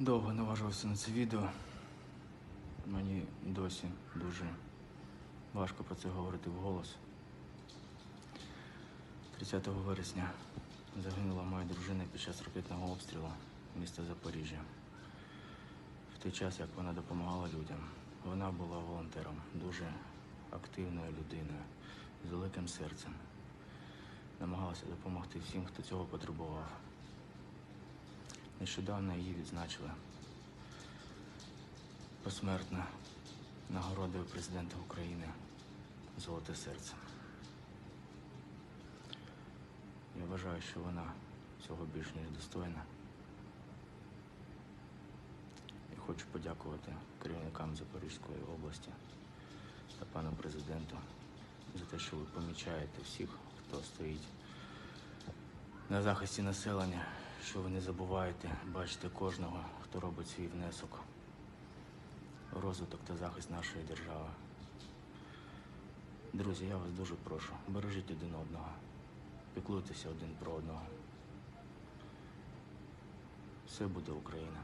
Довго наважився на це відео. Мені досі дуже важко про це говорити вголос. 30 вересня загинула моя дружина під час ракетного обстрілу міста Запоріжжя. В той час, як вона допомагала людям, вона була волонтером, дуже активною людиною, з великим серцем. Намагалася допомогти всім, хто цього потребував. Нещодавно її відзначили посмертно нагородою президента України Золоте серце. Я вважаю, що вона цього більш ніж достойна. І хочу подякувати керівникам Запорізької області та пану президенту за те, що ви помічаєте всіх, хто стоїть на захисті населення, що ви не забуваєте бачити кожного, хто робить свій внесок у розвиток та захист нашої держави. Друзі, я вас дуже прошу, бережіть один одного, піклуйтеся один про одного. Все буде Україна.